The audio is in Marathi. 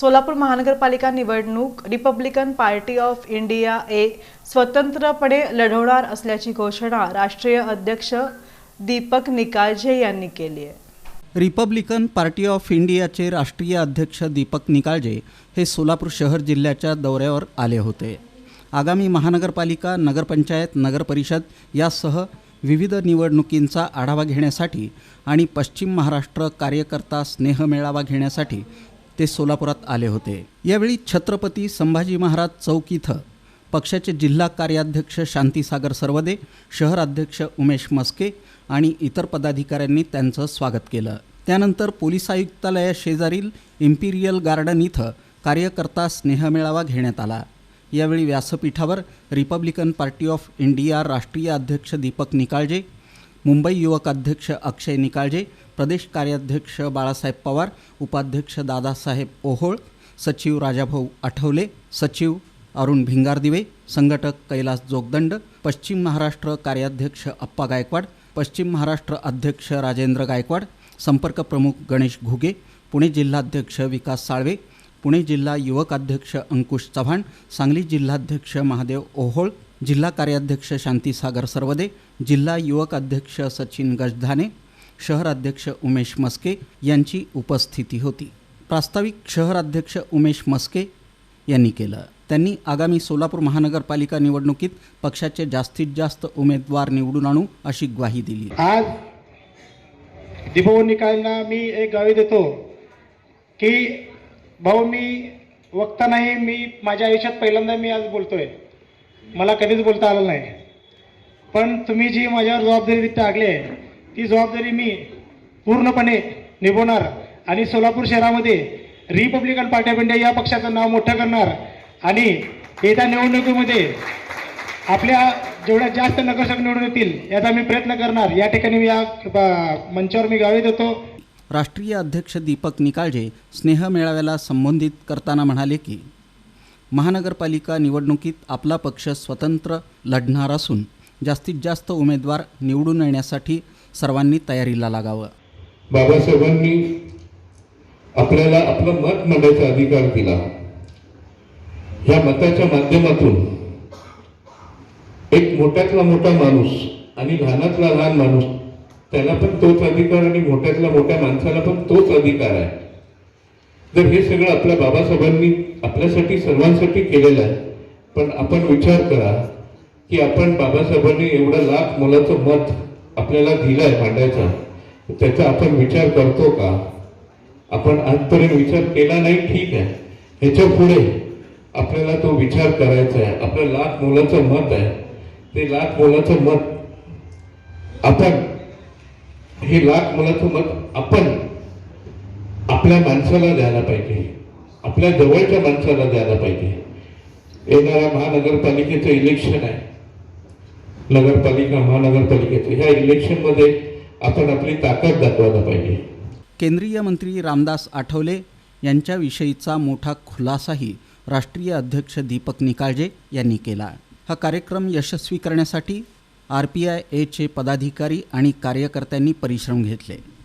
सोलापूर महानगरपालिका निवडणूक Republican Party of India A स्वतंत्रपणे लढवणार असल्याची घोषणा राष्ट्रीय अध्यक्ष दीपक निकाळजे यांनी केली आहे. रिपब्लिकन पार्टी ऑफ इंडियाचे राष्ट्रीय अध्यक्ष दीपक निकाळजे हे सोलापूर शहर जिल्ह्याच्या दौऱ्यावर आले होते. आगामी महानगरपालिका नगरपंचायत नगरपरिषद यासह विविध निवडणुकींचा आढावा घेण्यासाठी आणि पश्चिम महाराष्ट्र कार्यकर्ता स्नेह मेळावा घेण्यासाठी ते सोलापुरात आले होते. यावेळी छत्रपती संभाजी महाराज चौक इथं पक्षाचे जिल्हा कार्याध्यक्ष शांतीसागर सर्वदे शहराध्यक्ष उमेश मस्के आणि इतर पदाधिकाऱ्यांनी त्यांचं स्वागत केलं. त्यानंतर पोलीस आयुक्तालया शेजारील इम्पिरियल गार्डन इथं कार्यकर्ता स्नेहमेळावा घेण्यात आला. यावेळी व्यासपीठावर रिपब्लिकन पार्टी ऑफ इंडिया राष्ट्रीय अध्यक्ष दीपक निकाळजे मुंबई युवक अध्यक्ष अक्षय निकाळजे प्रदेश कार्याध्यक्ष बाळासाहेब पवार उपाध्यक्ष दादासाहेब ओहोळ सचिव राजाभाऊ आठवले सचिव अरुण भिंगारदिवे संघटक कैलास जोगदंड पश्चिम महाराष्ट्र कार्याध्यक्ष अप्पा गायकवाड पश्चिम महाराष्ट्र अध्यक्ष राजेंद्र गायकवाड संपर्क प्रमुख गणेश घुगे पुणे जिल्हाध्यक्ष विकास साळवे पुणे जिल्हा युवक अध्यक्ष अंकुश चव्हाण सांगली जिल्हाध्यक्ष महादेव ओहोळ जिल्हा कार्याध्यक्ष शांतीसागर सर्वदे जिल्हा युवक अध्यक्ष सचिन गजधाने शहर अध्यक्ष उमेश मस्के यांची उपस्थिती होती. प्रास्ताविक शहर अध्यक्ष उमेश मस्के यांनी केलं. त्यांनी आगामी सोलापूर महानगरपालिका निवडणुकीत पक्षाचे जास्तीत जास्त उमेदवार निवडून आणू अशी ग्वाही दिली. आज दीपव निकालना मी एक गावी देतो की भाऊ मी वक्ता नाही मी माझ्या आयुष्यात पहिल्यांदा मी आज बोलतोय. मला कधीच बोलता आलं नाही. पण तुम्ही जी माझ्यावर जबाबदारी टाकली आहे ती जबाबदारी मी पूर्णपणे निभवणार आणि सोलापूर शहरामध्ये रिपब्लिकन पार्टी ऑफ इंडिया या पक्षाचं नाव मोठं करणार आणि येत्या निवडणुकीमध्ये आपल्या जेवढ्या जास्त नगरसेवक निवडून येतील याचा मी प्रयत्न करणार. या ठिकाणी मी या मंचावर मी गावी देतो. राष्ट्रीय अध्यक्ष दीपक निकाळजे स्नेह मेळाव्याला संबोधित करताना म्हणाले की महानगरपालिका निवडणुकीत आपला पक्ष स्वतंत्र लढणार असून जास्तीत जास्त उमेदवार निवडून येण्यासाठी सर्वांनी तयारीला लागावं. बाबासाहेबांनी आपल्याला आपलं मत मांडायचा अधिकार दिला. या मताच्या माध्यमातून एक मोठ्यातला मोठा माणूस आणि लहानातला लहान माणूस त्याला पण तोच अधिकार आणि मोठ्यातल्या मोठ्या माणसाला पण तोच अधिकार आहे. जर हे सगळं आपल्या बाबासाहेबांनी आपल्यासाठी सर्वांसाठी केलेलं आहे. पण आपण विचार करा की आपण बाबासाहेबांनी एवढं लाख मुलाचं मत आपल्याला दिलं आहे मांडायचा. त्याचा आपण विचार करतो का? आपण आजपर्यंत विचार केला नाही ठीक आहे. ह्याच्या पुढे आपल्याला तो विचार करायचा आहे. आपलं लाख मुलाचं मत आहे. ते लाख मुलाचं मत आपण हे लाख मुलाचं मत आपण आपल्या माणसाला द्यायला पाहिजे. आपल्या जवळच्या माणसाला द्यायला पाहिजे. येणाऱ्या महानगरपालिकेचं इलेक्शन आहे. नगरपालिका महानगरपालिकेचं. ह्या इलेक्शनमध्ये आपण आपली ताकद दाखवायला पाहिजे. केंद्रीय मंत्री रामदास आठवले यांच्याविषयीचा मोठा खुलासाही राष्ट्रीय अध्यक्ष दीपक निकाळजे यांनी केला. हा कार्यक्रम यशस्वी करण्यासाठी आर पी आय एचे पदाधिकारी आणि कार्यकर्त्यांनी परिश्रम घेतले.